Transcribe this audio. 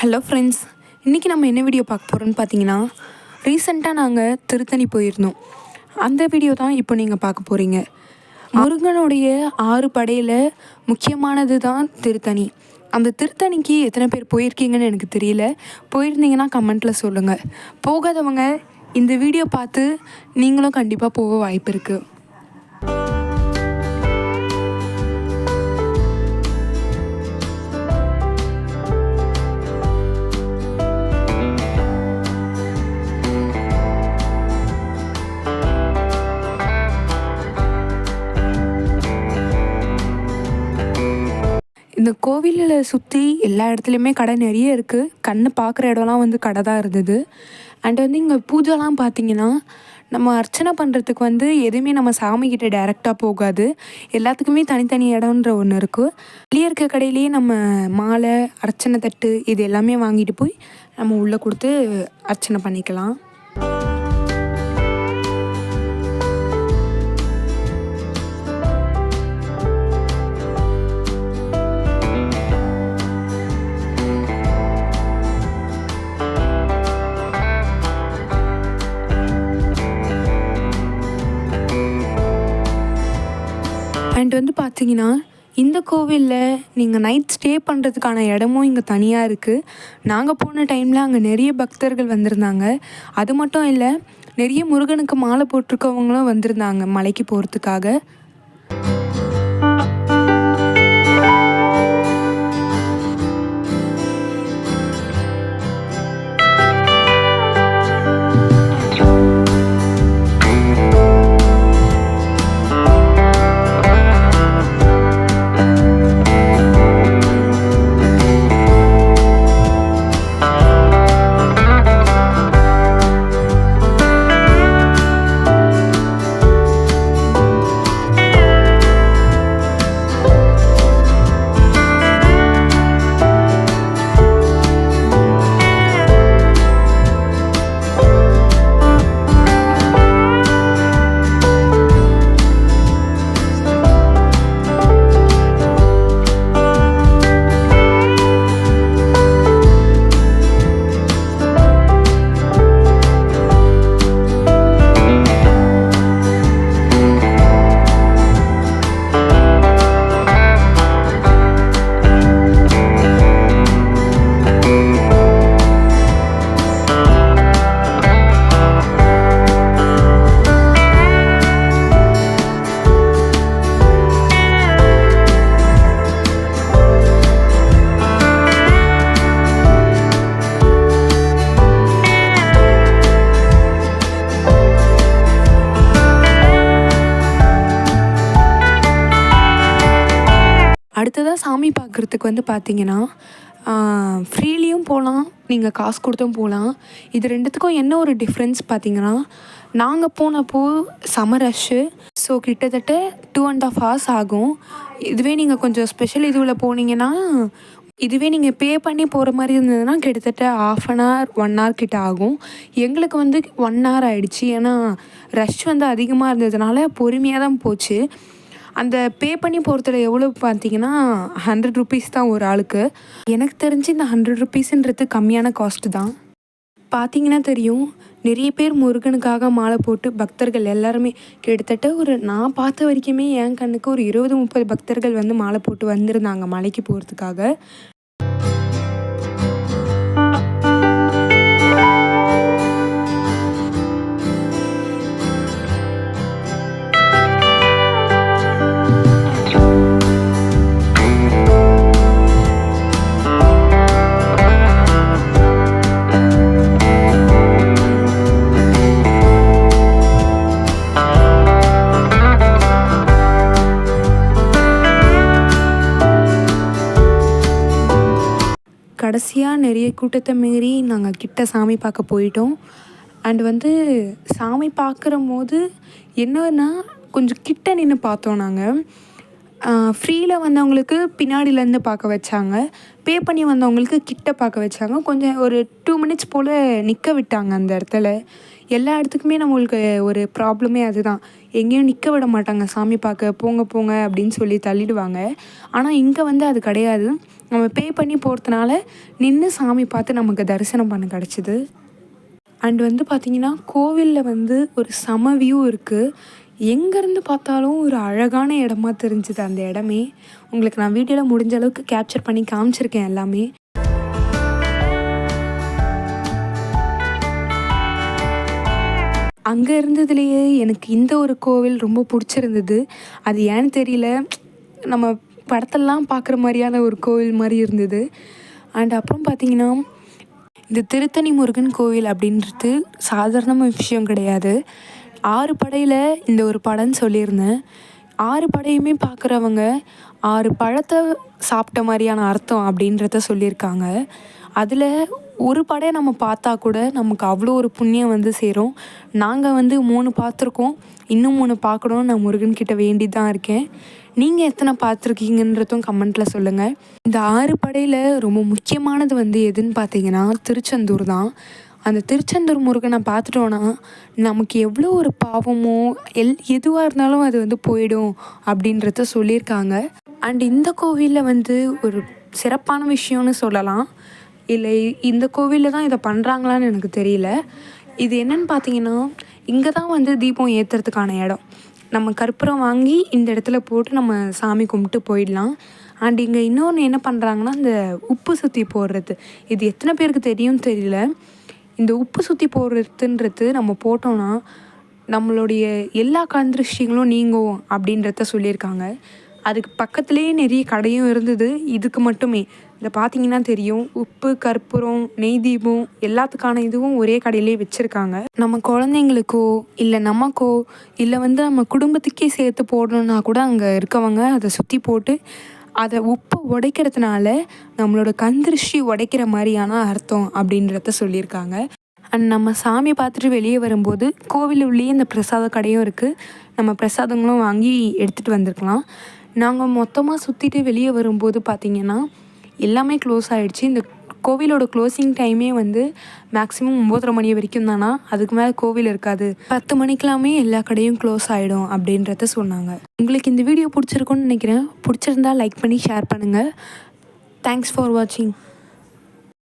Hello friends இன்றைக்கி நம்ம என்ன வீடியோ பார்க்க போகிறோம்னு பார்த்தீங்கன்னா ரீசெண்டாக நாங்கள் திருத்தணி போயிருந்தோம். அந்த வீடியோ தான் இப்போ நீங்கள் பார்க்க போகிறீங்க முருகனுடைய ஆறு படையில் முக்கியமானது தான் திருத்தணி. அந்த திருத்தணிக்கு எத்தனை பேர் போயிருக்கீங்கன்னு எனக்கு தெரியல. போயிருந்தீங்கன்னா கமெண்ட்டில் சொல்லுங்கள் போகாதவங்க இந்த வீடியோ பார்த்து நீங்களும் கண்டிப்பாக போக வாய்ப்பு இருக்குது இந்த கோவிலில் சுற்றி எல்லா இடத்துலையுமே கடை நிறைய இருக்குது கண்ணு பார்க்குற இடம்லாம் வந்து கடை தான் இருந்தது. அண்ட் வந்து இங்கே பூஜைலாம் பார்த்தீங்கன்னா நம்ம அர்ச்சனை பண்ணுறதுக்கு வந்து எதுவுமே நம்ம சாமிக்கிட்ட டைரெக்டாக போகாது. எல்லாத்துக்குமே தனித்தனி இடம்ன்ற ஒன்று இருக்குது வெளியே இருக்க கடையிலேயே நம்ம மாலை அர்ச்சனை தட்டு இது எல்லாமே வாங்கிட்டு போய் நம்ம உள்ளே கொடுத்து அர்ச்சனை பண்ணிக்கலாம். அண்ட் வந்து பார்த்தீங்கன்னா இந்த கோவிலில் நீங்கள் நைட் ஸ்டே பண்ணுறதுக்கான இடமும் இங்கே தனியாக இருக்குது நாங்கள் போன டைமில் அங்கே நிறைய பக்தர்கள் வந்திருந்தாங்க. அது மட்டும் இல்லை நிறைய முருகனுக்கு மாலை போட்டிருக்கவங்களும் வந்திருந்தாங்க மலைக்கு போகிறதுக்காக அடுத்ததாக சாமி பார்க்குறதுக்கு வந்து பார்த்தீங்கன்னா ஃப்ரீலியும் போகலாம் நீங்கள் காசு கொடுத்தும் போகலாம் இது ரெண்டுத்துக்கும் என்ன ஒரு டிஃப்ரென்ஸ் பார்த்தீங்கன்னா நாங்கள் போனப்போ சம ரஷ்ஷு ஸோ கிட்டத்தட்ட டூ அண்ட் ஆஃப் ஹவர்ஸ் ஆகும். இதுவே நீங்கள் கொஞ்சம் ஸ்பெஷல் இதுவில் போனீங்கன்னா இதுவே நீங்கள் பே பண்ணி போகிற மாதிரி இருந்ததுன்னா கிட்டத்தட்ட half an hour one hour கிட்ட ஆகும். எங்களுக்கு வந்து ஒன் ஹவர் ஆகிடுச்சி ஏன்னா ரஷ் வந்து அதிகமாக இருந்ததுனால பொறுமையாக தான் போச்சு. அந்த பே பண்ணி போகிறதுல எவ்வளோ பார்த்தீங்கன்னா ஹண்ட்ரட் ருபீஸ் தான் ஒரு ஆளுக்கு. எனக்கு தெரிஞ்சு இந்த ஹண்ட்ரட் ருபீஸுன்றது கம்மியான காஸ்ட்டு தான். பார்த்தீங்கன்னா தெரியும் நிறைய பேர் முருகனுக்காக மாலை போட்டு பக்தர்கள் எல்லாருமே கிட்டத்தட்ட ஒரு நான் பார்த்த வரைக்குமே என் கண்ணுக்கு ஒரு இருபது முப்பது பக்தர்கள் வந்து மாலை போட்டு வந்திருந்தாங்க மலைக்கு போகிறதுக்காக கடைசியாக நிறைய கூட்டத்தை மீறி நாங்கள் கிட்ட சாமி பார்க்க போயிட்டோம். அண்ட் வந்து சாமி பார்க்குற போது என்னன்னா கொஞ்சம் கிட்ட நின்று பார்த்தோம் நாங்கள் ஃப்ரீயில் வந்தவங்களுக்கு பின்னாடியிலேருந்து பார்க்க வச்சாங்க. பே பண்ணி வந்தவங்களுக்கு கிட்ட பார்க்க வச்சாங்க. கொஞ்சம் ஒரு டூ மினிட்ஸ் போல் நிற்க விட்டாங்க அந்த இடத்துல. எல்லா இடத்துக்குமே நம்மளுக்கு ஒரு ப்ராப்ளமே அதுதான். எங்கேயும் நிற்க விட மாட்டாங்க. சாமி பார்க்க போங்க போங்க அப்படின்னு சொல்லி தள்ளிடுவாங்க. ஆனால் இங்கே வந்து அது கிடையாது. நம்ம பே பண்ணி போகிறதுனால நின்று சாமி பார்த்து நமக்கு தரிசனம் பண்ண கிடச்சிது. அண்ட் வந்து பார்த்திங்கன்னா கோவிலில் வந்து ஒரு சம வியூ இருக்குது எங்கேருந்து பார்த்தாலும் ஒரு அழகான இடமா தெரிஞ்சுது அந்த இடமே. உங்களுக்கு நான் வீடியோவில் முடிஞ்ச அளவுக்கு கேப்சர் பண்ணி காமிச்சிருக்கேன் எல்லாமே. அங்கே இருந்ததுலேயே எனக்கு இந்த ஒரு கோவில் ரொம்ப பிடிச்சிருந்தது. அது ஏன்னு தெரியல. நம்ம படத்தெல்லாம் பார்க்குற மாதிரியான ஒரு கோவில் மாதிரி இருந்தது. அண்ட் அப்புறம் பார்த்தீங்கன்னா இந்த திருத்தணி முருகன் கோவில் அப்படின்றது சாதாரண விஷயம் கிடையாது. ஆறு படையில் இந்த ஒரு படம்னு சொல்லியிருந்தேன். ஆறு படையுமே பார்க்குறவங்க ஆறு பழத்தை சாப்பிட்ட மாதிரியான அர்த்தம் அப்படின்றத சொல்லியிருக்காங்க. அதில் ஒரு படையை நம்ம பார்த்தா கூட நமக்கு அவ்வளோ ஒரு புண்ணியம் வந்து சேரும். நாங்கள் வந்து மூணு பார்த்துருக்கோம். இன்னும் மூணு பார்க்கணும்னு நான் முருகன்கிட்ட வேண்டி தான் இருக்கேன். நீங்கள் எத்தனை பார்த்துருக்கீங்கன்றதும் கமெண்ட்டில் சொல்லுங்கள் இந்த ஆறு படையில் ரொம்ப முக்கியமானது வந்து எதுன்னு பார்த்தீங்கன்னா திருச்செந்தூர் தான். அந்த திருச்செந்தூர் முருகனை பார்த்துட்டோன்னா நமக்கு எவ்வளோ ஒரு பாவமோ எல் எதுவாக இருந்தாலும் அது வந்து போயிடும் அப்படின்றத சொல்லியிருக்காங்க. அண்ட் இந்த கோவிலில் வந்து ஒரு சிறப்பான விஷயம்னு சொல்லலாம். இல்லை இந்த கோவிலில் தான் இதை பண்ணுறாங்களான்னு எனக்கு தெரியல. இது என்னன்னு பார்த்தீங்கன்னா இங்கே தான் வந்து தீபம் ஏற்றுறதுக்கான இடம். நம்ம கற்பூரம் வாங்கி இந்த இடத்துல போட்டு நம்ம சாமி கும்பிட்டு போயிடலாம். அண்ட் இங்கே இன்னொன்று என்ன பண்ணுறாங்கன்னா இந்த உப்பு சுற்றி போடுறது. இது எத்தனை பேருக்கு தெரியும்னு தெரியல. இந்த உப்பு சுற்றி போடுறதுன்றது நம்ம போட்டோன்னா நம்மளுடைய எல்லா கந்திருஷ்டிகளும் நீங்கும் அப்படின்றத சொல்லியிருக்காங்க. அதுக்கு பக்கத்துலேயே நிறைய கடையும் இருந்தது. இதுக்கு மட்டுமே. இதை பார்த்தீங்கன்னா தெரியும். உப்பு கற்பூரம் நெய் தீபம் எல்லாத்துக்கான இதுவும் ஒரே கடையிலே வச்சுருக்காங்க. நம்ம குழந்தைங்களுக்கோ இல்லை நமக்கோ இல்லை வந்து நம்ம குடும்பத்துக்கே சேர்த்து போடணுன்னா கூட அங்கே இருக்கவங்க அதை சுற்றி போட்டு அதை உப்பை உடைக்கிறதுனால நம்மளோட கந்திருஷ்டி உடைக்கிற மாதிரியான அர்த்தம் அப்படின்றத சொல்லியிருக்காங்க. அண்ட் நம்ம சாமி பார்த்துட்டு வெளியே வரும்போது கோவில் உள்ளேயே இந்த பிரசாத கடையும் இருக்குது நம்ம பிரசாதங்களும் வாங்கி எடுத்துகிட்டு வந்திருக்கலாம். நாங்கள் மொத்தமாக சுற்றிட்டு வெளியே வரும்போது பார்த்திங்கன்னா எல்லாமே க்ளோஸ் ஆகிடுச்சு இந்த கோவிலோட க்ளோசிங் டைமே வந்து மேக்ஸிமம் ஒம்போதரை மணி வரைக்கும் தானா? அதுக்கு மேலே கோவில் இருக்காது. பத்து மணிக்கெல்லாமே எல்லா கடையும் க்ளோஸ் ஆகிடும் அப்படின்றத சொன்னாங்க. உங்களுக்கு இந்த வீடியோ பிடிச்சிருக்குன்னு நினைக்கிறேன். பிடிச்சிருந்தா லைக் பண்ணி ஷேர் பண்ணுங்கள் தேங்க்ஸ் ஃபார் வாட்சிங்